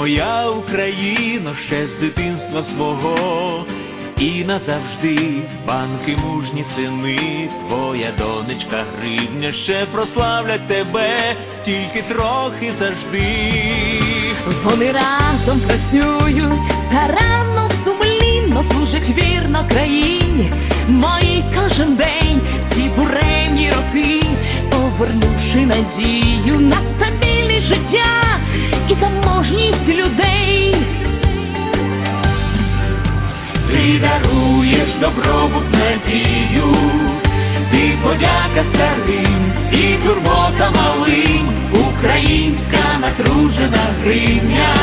моя Україно, ще з дитинства свого, і назавжди банки мужні сини, твоя донечка гривня ще прославлять тебе, тільки трохи завжди. Вони разом працюють старанно, сумлінно служать вірно країні. Повернувши надію на стабільне життя і заможність людей. Ти даруєш добробут надію, ти подяка старим і турбота малим, українська натружена гривня,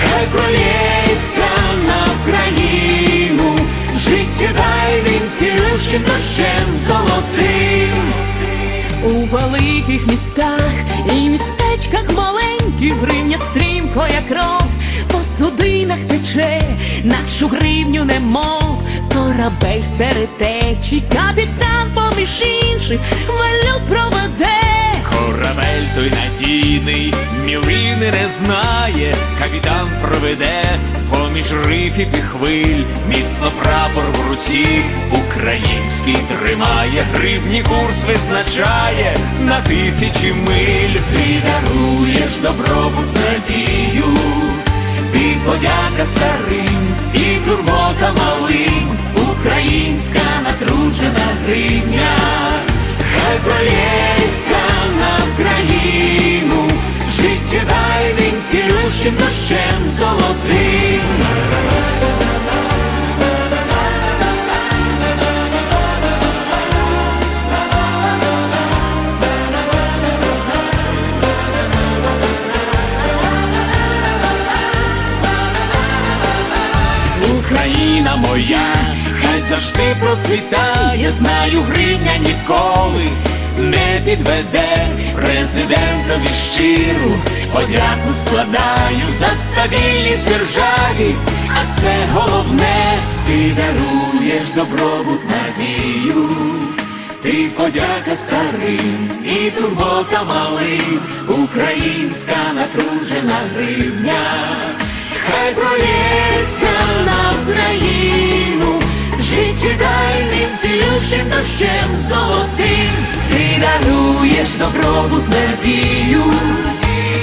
хай пролється на Україну, життєдайним цілющим дощем золотим. У великих містах і містечках маленьких гривня стрімко, як кров, по судинах тече, нашу гривню немов, корабель серед течій, капітан поміж інших валют проведе. Корабель той надійний, мілини не знає, капітан проведе поміж рифів і хвиль, міцно прапор в руці, український тримає, гривні курс визначає на тисячі миль. Ти даруєш добробут надію, ти подяка старим і турбота малим, українська натружена гривня. Цілющим дощем золотим. Україна моя, хай завжди процвітає, знаю, гривня ніколи не підведе президентові щиру. Подяку складаю за стабільність державі, а це головне, ти даруєш добробут надію. Ти подяка старим і турбота малим, українська натружена гривня, хай пролється на Україну, життєдайним цілющим дощем золотим, ти даруєш добробут надію,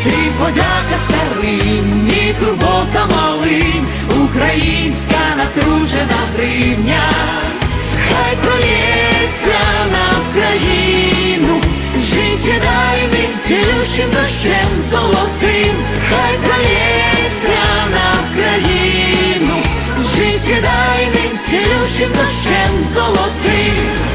ти подяка старим і турбота малим, українська натружена гривня. Хай пролється на Україну, життєдайним цілющим дощем золотим, хай пролється на Україну, життєдайним цілющим дощем золотим.